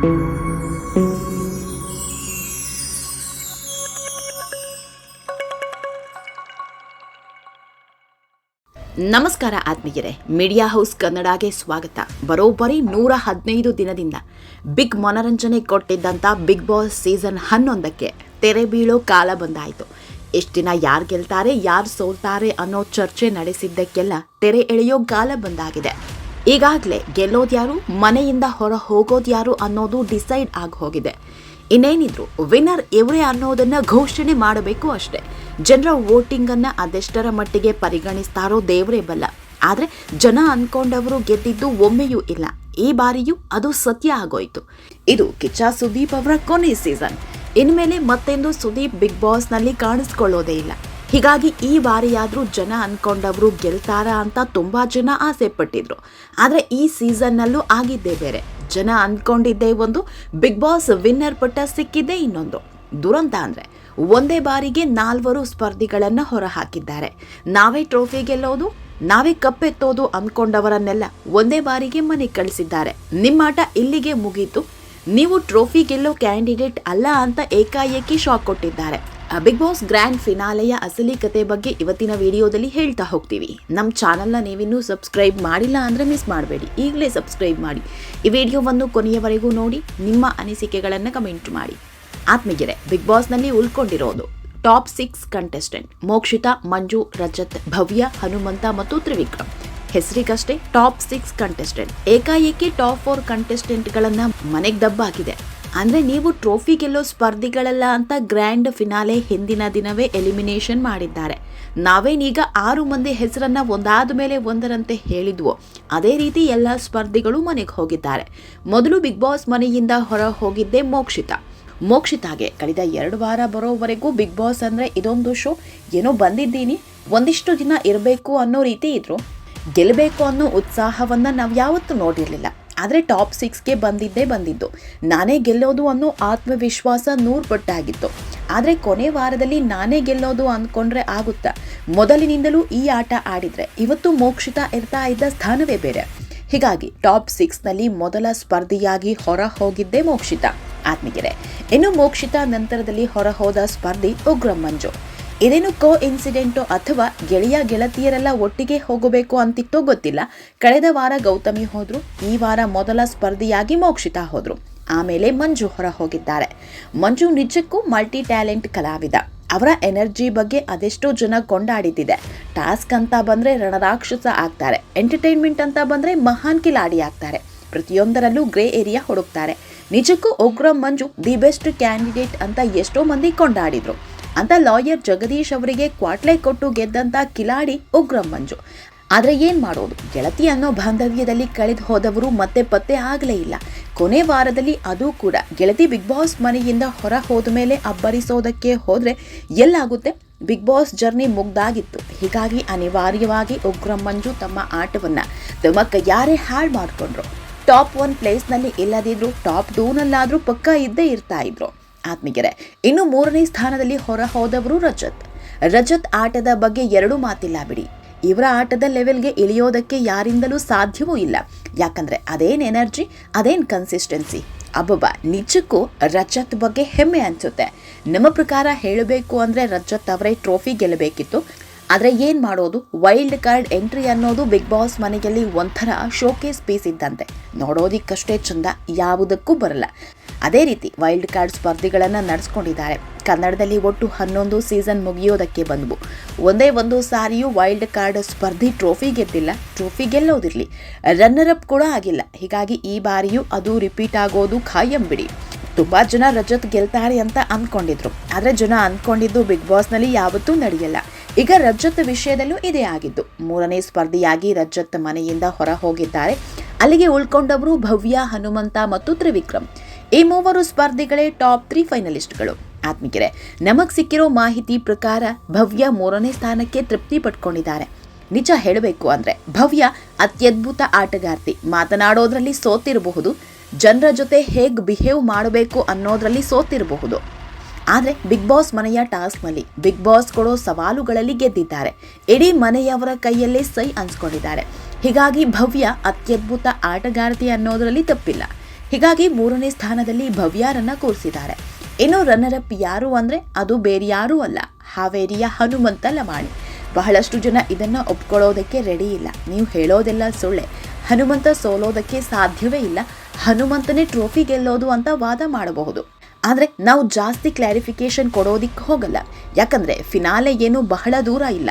ನಮಸ್ಕಾರ ಆತ್ಮೀಯರೇ media house ಕನ್ನಡಗೆ ಸ್ವಾಗತ. ಬರೋಬ್ಬರಿ ನೂರ ಹದಿನೈದು ದಿನದಿಂದ ಬಿಗ್ ಮನರಂಜನೆ ಕೊಟ್ಟಿದ್ದಂಥ ಬಿಗ್ ಬಾಸ್ ಸೀಸನ್ ಹನ್ನೊಂದಕ್ಕೆ ತೆರೆ ಬೀಳೋ ಕಾಲ ಬಂದಾಯಿತು. ಎಷ್ಟು ದಿನ ಯಾರು ಗೆಲ್ತಾರೆ, ಯಾರು ಸೋಲ್ತಾರೆ ಅನ್ನೋ ಚರ್ಚೆ ನಡೆಸಿದ್ದಕ್ಕೆಲ್ಲ ತೆರೆ ಎಳೆಯೋ ಕಾಲ ಬಂದಾಗಿದೆ. ಈಗಾಗಲೇ ಗೆಲ್ಲೋದ್ಯಾರು ಮನೆಯಿಂದ ಹೊರ ಹೋಗೋದ್ಯಾರು ಅನ್ನೋದು ಡಿಸೈಡ್ ಆಗಿ ಹೋಗಿದೆ. ಇನ್ನೇನಿದ್ರು, ವಿನ್ನರ್ ಇವರೇ ಅನ್ನೋದನ್ನ ಘೋಷಣೆ ಮಾಡಬೇಕು ಅಷ್ಟೇ. ಜನರ ವೋಟಿಂಗ್ ಅನ್ನ ಅದೆಷ್ಟರ ಮಟ್ಟಿಗೆ ಪರಿಗಣಿಸ್ತಾರೋ ದೇವರೇ ಬಲ್ಲ. ಆದ್ರೆ ಜನ ಅನ್ಕೊಂಡವರು ಗೆದ್ದಿದ್ದು ಒಮ್ಮೆಯೂ ಇಲ್ಲ. ಈ ಬಾರಿಯೂ ಅದು ಸತ್ಯ ಆಗೋಯ್ತು. ಇದು ಕಿಚ್ಚ ಸುದೀಪ್ ಅವರ ಕೊನೆ ಸೀಸನ್. ಇನ್ಮೇಲೆ ಮತ್ತೆಂದು ಸುದೀಪ್ ಬಿಗ್ ಬಾಸ್ನಲ್ಲಿ ಕಾಣಿಸ್ಕೊಳ್ಳೋದೇ ಇಲ್ಲ. ಹೀಗಾಗಿ ಈ ಬಾರಿಯಾದರೂ ಜನ ಅಂದ್ಕೊಂಡವರು ಗೆಲ್ತಾರ ಅಂತ ತುಂಬ ಜನ ಆಸೆ ಪಟ್ಟಿದ್ರು. ಆದರೆ ಈ ಸೀಸನ್ನಲ್ಲೂ ಆಗಿದ್ದೇ ಬೇರೆ. ಜನ ಅಂದ್ಕೊಂಡಿದ್ದೇ ಒಂದು ಬಿಗ್ ಬಾಸ್ ವಿನ್ನರ್ ಪಟ್ಟ ಸಿಕ್ಕಿದ್ದೇ ಇನ್ನೊಂದು. ದುರಂತ ಅಂದರೆ ಒಂದೇ ಬಾರಿಗೆ ನಾಲ್ವರು ಸ್ಪರ್ಧಿಗಳನ್ನು ಹೊರಹಾಕಿದ್ದಾರೆ. ನಾವೇ ಟ್ರೋಫಿ ಗೆಲ್ಲೋದು, ನಾವೇ ಕಪ್ಪೆತ್ತೋದು ಅಂದ್ಕೊಂಡವರನ್ನೆಲ್ಲ ಒಂದೇ ಬಾರಿಗೆ ಮನೆಗೆ ಕಳಿಸಿದ್ದಾರೆ. ನಿಮ್ಮಾಟ ಇಲ್ಲಿಗೆ ಮುಗೀತು. ನೀವು ಟ್ರೋಫಿ ಗೆಲ್ಲೋ ಕ್ಯಾಂಡಿಡೇಟ್ ಅಲ್ಲ ಅಂತ ಏಕಾಏಕಿ ಶಾಕ್ ಕೊಟ್ಟಿದ್ದಾರೆ. ಬಿಗ್ ಬಾಸ್ ಗ್ರ್ಯಾಂಡ್ ಫಿನಾಲೆಯ ಅಸಲಿ ಕತೆ ಬಗ್ಗೆ ಇವತ್ತಿನ ವಿಡಿಯೋದಲ್ಲಿ ಹೇಳ್ತಾ ಹೋಗ್ತೀವಿ. ನಮ್ಮ ಚಾನಲ್ನ ನೀವಿನ್ನೂ ಸಬ್ಸ್ಕ್ರೈಬ್ ಮಾಡಿಲ್ಲ ಅಂದರೆ ಮಿಸ್ ಮಾಡಬೇಡಿ. ಈಗಲೇ ಸಬ್ಸ್ಕ್ರೈಬ್ ಮಾಡಿ. ಈ ವಿಡಿಯೋವನ್ನು ಕೊನೆಯವರೆಗೂ ನೋಡಿ, ನಿಮ್ಮ ಅನಿಸಿಕೆಗಳನ್ನು ಕಮೆಂಟ್ ಮಾಡಿ. ಆತ್ಮೀಗೆರೆ ಬಿಗ್ ಬಾಸ್ನಲ್ಲಿ ಉಳ್ಕೊಂಡಿರೋದು top six contestant Mokshitha, Manju, Rajat, Bhavya, Hanumantha ಮತ್ತು ತ್ರಿವಿಕ್ರಮ್. ಹೆಸರಿಗಷ್ಟೇ ಟಾಪ್ ಸಿಕ್ಸ್ ಕಂಟೆಸ್ಟೆಂಟ್. ಏಕಾಏಕಿ ಟಾಪ್ ಫೋರ್ ಕಂಟೆಸ್ಟೆಂಟ್ಗಳನ್ನು ಮನೆಗೆ ದಬ್ಬಾಗಿದೆ ಅಂದ್ರೆ ನೀವು ಟ್ರೋಫಿ ಗೆಲ್ಲೋ ಸ್ಪರ್ಧಿಗಳಲ್ಲ ಅಂತ ಗ್ರ್ಯಾಂಡ್ ಫಿನಾಲೆ ಹಿಂದಿನ ದಿನವೇ ಎಲಿಮಿನೇಷನ್ ಮಾಡಿದ್ದಾರೆ. ನಾವೇನೀಗ ಆರು ಮಂದಿ ಹೆಸರನ್ನ ಒಂದಾದ ಮೇಲೆ ಒಂದರಂತೆ ಹೇಳಿದ್ವು, ಅದೇ ರೀತಿ ಎಲ್ಲ ಸ್ಪರ್ಧಿಗಳು ಮನೆಗೆ ಹೋಗಿದ್ದಾರೆ. ಮೊದಲು ಬಿಗ್ ಬಾಸ್ ಮನೆಯಿಂದ ಹೊರ ಹೋಗಿದ್ದೆ ಮೋಕ್ಷಿತ. ಮೋಕ್ಷಿತಾಗೆ ಕಳೆದ ಎರಡು ವಾರ ಬರೋವರೆಗೂ ಬಿಗ್ ಬಾಸ್ ಅಂದರೆ ಇದೊಂದು ಶೋ. ಏನೋ ಬಂದಿದ್ದೀನಿ, ಒಂದಿಷ್ಟು ದಿನ ಇರಬೇಕು ಅನ್ನೋ ರೀತಿ ಇದ್ರು. ಗೆಲ್ಲಬೇಕು ಅನ್ನೋ ಉತ್ಸಾಹವನ್ನು ನಾವು ಯಾವತ್ತೂ ನೋಡಿರಲಿಲ್ಲ. ಆದರೆ ಟಾಪ್ ಸಿಕ್ಸ್ಗೆ ಬಂದಿದ್ದೇ ಬಂದಿದ್ದು. ನಾನೇ ಗೆಲ್ಲೋದು ಅನ್ನೋ ಆತ್ಮವಿಶ್ವಾಸ ನೂರು ಪಟ್ಟಾಗಿತ್ತು ಆದರೆ ಕೊನೆ ವಾರದಲ್ಲಿ ನಾನೇ ಗೆಲ್ಲೋದು ಅಂದ್ಕೊಂಡ್ರೆ ಆಗುತ್ತಾ? ಮೊದಲಿನಿಂದಲೂ ಈ ಆಟ ಆಡಿದರೆ ಇವತ್ತು ಮೋಕ್ಷಿತ ಇರ್ತಾ ಇದ್ದ ಸ್ಥಾನವೇ ಬೇರೆ. ಹೀಗಾಗಿ ಟಾಪ್ ಸಿಕ್ಸ್ನಲ್ಲಿ ಮೊದಲ ಸ್ಪರ್ಧಿಯಾಗಿ ಹೊರ ಹೋಗಿದ್ದೇ ಮೋಕ್ಷಿತ. ಆತ್ಮಗೆರೆ ಇನ್ನು ಮೋಕ್ಷಿತ ನಂತರದಲ್ಲಿ ಹೊರ ಹೋದ ಸ್ಪರ್ಧಿ ಉಗ್ರಂ ಇದೇನು ಕೋ ಇನ್ಸಿಡೆಂಟು ಅಥವಾ ಗೆಳೆಯ ಗೆಳತಿಯರೆಲ್ಲ ಒಟ್ಟಿಗೆ ಹೋಗಬೇಕು ಅಂತಿತ್ತೋ ಗೊತ್ತಿಲ್ಲ. ಕಳೆದ ವಾರ ಗೌತಮಿ ಹೋದ್ರು, ಈ ವಾರ ಮೊದಲ ಸ್ಪರ್ಧಿಯಾಗಿ ಮೋಕ್ಷಿತಾ ಹೋದ್ರು. ಆಮೇಲೆ ಮಂಜು ಹೊರ ಹೋಗಿದ್ದಾರೆ. ಮಂಜು ನಿಜಕ್ಕೂ ಮಲ್ಟಿ ಟ್ಯಾಲೆಂಟ್ ಕಲಾವಿದ. ಅವರ ಎನರ್ಜಿ ಬಗ್ಗೆ ಅದೆಷ್ಟೋ ಜನ ಕೊಂಡಾಡಿದ್ದಿದೆ ಟಾಸ್ಕ್ ಅಂತ ಬಂದ್ರೆ ರಣರಾಕ್ಷಸ ಆಗ್ತಾರೆ. ಎಂಟರ್ಟೈನ್ಮೆಂಟ್ ಅಂತ ಬಂದ್ರೆ ಮಹಾನ್ ಕಿಲಾಡಿ ಆಗ್ತಾರೆ. ಪ್ರತಿಯೊಂದರಲ್ಲೂ ಗ್ರೇ ಏರಿಯಾ ಹುಡುಕ್ತಾರೆ. ನಿಜಕ್ಕೂ ಉಗ್ರ ಮಂಜು ದಿ ಬೆಸ್ಟ್ ಕ್ಯಾಂಡಿಡೇಟ್ ಅಂತ ಎಷ್ಟೋ ಮಂದಿ ಕೊಂಡಾಡಿದ್ರು. ಅಂತ ಲಾಯರ್ ಜಗದೀಶ್ ಅವರಿಗೆ ಕ್ವಾಟ್ಲೆ ಕೊಟ್ಟು ಗೆದ್ದಂತ ಕಿಲಾಡಿ ಉಗ್ರಂ ಮಂಜು. ಆದರೆ ಏನು ಮಾಡೋದು? ಗೆಳತಿ ಅನ್ನೋ ಬಾಂಧವ್ಯದಲ್ಲಿ ಕಳೆದು ಹೋದವರು ಮತ್ತೆ ಪತ್ತೆ ಆಗಲೇ ಇಲ್ಲ. ಕೊನೆ ವಾರದಲ್ಲಿ ಅದು ಕೂಡ. ಗೆಳತಿ ಬಿಗ್ ಬಾಸ್ ಮನೆಯಿಂದ ಹೊರ ಹೋದ ಮೇಲೆ ಅಬ್ಬರಿಸೋದಕ್ಕೆ ಹೋದರೆ ಎಲ್ಲಾಗುತ್ತೆ? ಬಿಗ್ ಬಾಸ್ ಜರ್ನಿ ಮುಗ್ದಾಗಿತ್ತು. ಹೀಗಾಗಿ ಅನಿವಾರ್ಯವಾಗಿ ಉಗ್ರಂ ಮಂಜು ತಮ್ಮ ಆಟವನ್ನು ತಮ್ಮ ಕೈಯಾರೆ ಹಾಳು ಮಾಡಿಕೊಂಡ್ರು. ಟಾಪ್ ಒನ್ ಪ್ಲೇಸ್ನಲ್ಲಿ ಇಲ್ಲದಿದ್ರು, ಟಾಪ್ ಟೂನಲ್ಲಾದರೂ ಪಕ್ಕ ಇದ್ದೇ ಇರ್ತಾ ಇದ್ರು. ಆತ್ಮೀಯರೇ, ಇನ್ನು ಮೂರನೇ ಸ್ಥಾನದಲ್ಲಿ ಹೊರ ಹೋದವರು ರಜತ್. ರಜತ್ ಆಟದ ಬಗ್ಗೆ ಎರಡು ಮಾತಿಲ್ಲ ಬಿಡಿ. ಇವರ ಆಟದ ಲೆವೆಲ್ಗೆ ಇಳಿಯೋದಕ್ಕೆ ಯಾರಿಂದಲೂ ಸಾಧ್ಯವೂ ಇಲ್ಲ. ಯಾಕಂದ್ರೆ ಅದೇನ್ ಎನರ್ಜಿ ಅದೇನ್ ಕನ್ಸಿಸ್ಟೆನ್ಸಿ ಅಬ್ಬಬ್ಬ, ನಿಜಕ್ಕೂ ರಜತ್ ಬಗ್ಗೆ ಹೆಮ್ಮೆ ಅನ್ಸುತ್ತೆ. ನಮ್ಮ ಪ್ರಕಾರ ಹೇಳಬೇಕು ಅಂದ್ರೆ ರಜತ್ ಅವರೇ ಟ್ರೋಫಿ ಗೆಲ್ಲಬೇಕಿತ್ತು. ಆದರೆ ಏನು ಮಾಡೋದು? ವೈಲ್ಡ್ ಕಾರ್ಡ್ ಎಂಟ್ರಿ ಅನ್ನೋದು ಬಿಗ್ ಬಾಸ್ ಮನೆಯಲ್ಲಿ ಒಂಥರ ಶೋಕೇಸ್ ಪೀಸ್ ಇದ್ದಂತೆ. ನೋಡೋದಿಕ್ಕಷ್ಟೇ ಚಂದ, ಯಾವುದಕ್ಕೂ ಬರಲ್ಲ. ಅದೇ ರೀತಿ ವೈಲ್ಡ್ ಕಾರ್ಡ್ ಸ್ಪರ್ಧಿಗಳನ್ನು ನಡೆಸ್ಕೊಂಡಿದ್ದಾರೆ. ಕನ್ನಡದಲ್ಲಿ ಒಟ್ಟು ಹನ್ನೊಂದು ಸೀಸನ್ ಮುಗಿಯೋದಕ್ಕೆ ಬಂದವು. ಒಂದೇ ಒಂದು ಸಾರಿಯೂ ವೈಲ್ಡ್ ಕಾರ್ಡ್ ಸ್ಪರ್ಧಿ ಟ್ರೋಫಿ ಗೆದ್ದಿಲ್ಲ, ಟ್ರೋಫಿ ಗೆಲ್ಲೋದಿರಲಿ. ರನ್ನರ್ ಅಪ್ ಕೂಡ ಆಗಿಲ್ಲ. ಹೀಗಾಗಿ ಈ ಬಾರಿಯೂ ಅದು ರಿಪೀಟ್ ಆಗೋದು ಖಾಯಂ ಬಿಡಿ. ತುಂಬಾ ಜನ ರಜತ್ ಗೆಲ್ತಾರೆ ಅಂತ ಅಂದ್ಕೊಂಡಿದ್ರು ಆದರೆ ಜನ ಅಂದ್ಕೊಂಡಿದ್ದು ಬಿಗ್ ಬಾಸ್ನಲ್ಲಿ ಯಾವತ್ತೂ ನಡೆಯಲ್ಲ. ಈಗ ರಜತ್ ವಿಷಯದಲ್ಲೂ ಇದೇ ಆಗಿದ್ದು. ಮೂರನೇ ಸ್ಪರ್ಧಿಯಾಗಿ ರಜತ್ ಮನೆಯಿಂದ ಹೊರ ಹೋಗಿದ್ದಾರೆ. ಅಲ್ಲಿಗೆ ಉಳ್ಕೊಂಡವರು ಭವ್ಯ ಹನುಮಂತ ಮತ್ತು ತ್ರಿವಿಕ್ರಮ್. ಈ ಮೂವರು ಸ್ಪರ್ಧಿಗಳೇ ಟಾಪ್ ತ್ರೀ ಫೈನಲಿಸ್ಟ್ಗಳು. ಆತ್ಮಿಕರೆ, ನಮಗೆ ಸಿಕ್ಕಿರೋ ಮಾಹಿತಿ ಪ್ರಕಾರ ಭವ್ಯ ಮೂರನೇ ಸ್ಥಾನಕ್ಕೆ ತೃಪ್ತಿ ಪಟ್ಕೊಂಡಿದ್ದಾರೆ. ನಿಜ ಹೇಳಬೇಕು ಅಂದರೆ ಭವ್ಯ ಅತ್ಯದ್ಭುತ ಆಟಗಾರ್ತಿ. ಮಾತನಾಡೋದ್ರಲ್ಲಿ ಸೋತಿರಬಹುದು. ಜನರ ಜೊತೆ ಹೇಗೆ ಬಿಹೇವ್ ಮಾಡಬೇಕು ಅನ್ನೋದ್ರಲ್ಲಿ ಸೋತಿರಬಹುದು. ಆದರೆ ಬಿಗ್ ಬಾಸ್ ಮನೆಯ ಟಾಸ್ಕ್ನಲ್ಲಿ ಬಿಗ್ ಬಾಸ್ ಕೊಡೋ ಸವಾಲುಗಳಲ್ಲಿ ಗೆದ್ದಿದ್ದಾರೆ. ಇಡೀ ಮನೆಯವರ ಕೈಯಲ್ಲೇ ಸೈ ಅನ್ಸ್ಕೊಂಡಿದ್ದಾರೆ. ಹೀಗಾಗಿ ಭವ್ಯ ಅತ್ಯದ್ಭುತ ಆಟಗಾರ್ತಿ ಅನ್ನೋದರಲ್ಲಿ ತಪ್ಪಿಲ್ಲ. ಹೀಗಾಗಿ ಮೂರನೇ ಸ್ಥಾನದಲ್ಲಿ ಭವ್ಯಾರನ್ನ ಕೂರಿಸಿದ್ದಾರೆ. ಇನ್ನು ರನ್ನರ್ ಅಪ್ ಯಾರು ಅಂದ್ರೆ ಅದು ಬೇರೆ ಯಾರೂ ಅಲ್ಲ, ಹಾವೇರಿಯ ಹನುಮಂತ ಲಮಾಣಿ. ಬಹಳಷ್ಟು ಜನ ಇದನ್ನ ಒಪ್ಕೊಳ್ಳೋದಕ್ಕೆ ರೆಡಿ ಇಲ್ಲ. ನೀವು ಹೇಳೋದೆಲ್ಲ ಸುಳ್ಳೆ. ಹನುಮಂತ ಸೋಲೋದಕ್ಕೆ ಸಾಧ್ಯವೇ ಇಲ್ಲ. ಹನುಮಂತನೇ ಟ್ರೋಫಿ ಗೆಲ್ಲೋದು ಅಂತ ವಾದ ಮಾಡಬಹುದು. ಆದರೆ ನಾವು ಜಾಸ್ತಿ ಕ್ಲಾರಿಫಿಕೇಶನ್ ಕೊಡೋದಿಕ್ಕೆ ಹೋಗಲ್ಲ. ಯಾಕಂದ್ರೆ ಫಿನಾಲೆ ಏನು ಬಹಳ ದೂರ ಇಲ್ಲ.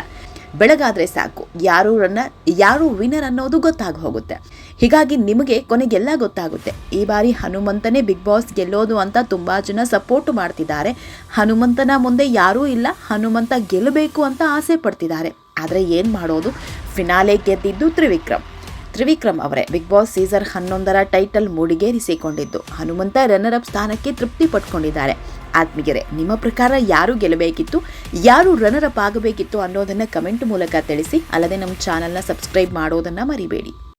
ಬೆಳಗಾದ್ರೆ ಸಾಕು. ಯಾರು ರನ್ನ, ಯಾರು ವಿನ್ನರ್ ಅನ್ನೋದು ಗೊತ್ತಾಗಿ ಹೋಗುತ್ತೆ. ಹೀಗಾಗಿ ನಿಮಗೆ ಕೊನೆಗೆಲ್ಲ ಗೊತ್ತಾಗುತ್ತೆ. ಈ ಬಾರಿ ಹನುಮಂತನೇ ಬಿಗ್ ಬಾಸ್ ಗೆಲ್ಲೋದು ಅಂತ ತುಂಬ ಜನ ಸಪೋರ್ಟ್ ಮಾಡ್ತಿದ್ದಾರೆ. ಹನುಮಂತನ ಮುಂದೆ ಯಾರೂ ಇಲ್ಲ, ಹನುಮಂತ ಗೆಲ್ಲಬೇಕು ಅಂತ ಆಸೆ ಪಡ್ತಿದ್ದಾರೆ. ಆದರೆ ಏನು ಮಾಡೋದು? ಫಿನಾಲೆ ಗೆದ್ದಿದ್ದು ತ್ರಿವಿಕ್ರಮ್. ತ್ರಿವಿಕ್ರಮ್ ಅವರೇ. ಬಿಗ್ ಬಾಸ್ ಸೀಸನ್ ಹನ್ನೊಂದರ ಟೈಟಲ್ ಮೂಡಿಗೇರಿಸಿಕೊಂಡಿದ್ದು ಹನುಮಂತ ರನ್ನರ್ ಅಪ್ ಸ್ಥಾನಕ್ಕೆ ತೃಪ್ತಿ ಪಟ್ಕೊಂಡಿದ್ದಾರೆ. ಆತ್ಮೀಗೆರೆ ನಿಮ್ಮ ಪ್ರಕಾರ ಯಾರು ಗೆಲ್ಲಬೇಕಿತ್ತು? ಯಾರು ರನ್ನರ್ ಅಪ್ ಆಗಬೇಕಿತ್ತು ಅನ್ನೋದನ್ನ ಕಮೆಂಟ್ ಮೂಲಕ ತಿಳಿಸಿ. ಅಲ್ಲದೆ ನಮ್ಮ ಚಾನಲ್ನ ಸಬ್ಸ್ಕ್ರೈಬ್ ಮಾಡೋದನ್ನ ಮರಿಬೇಡಿ.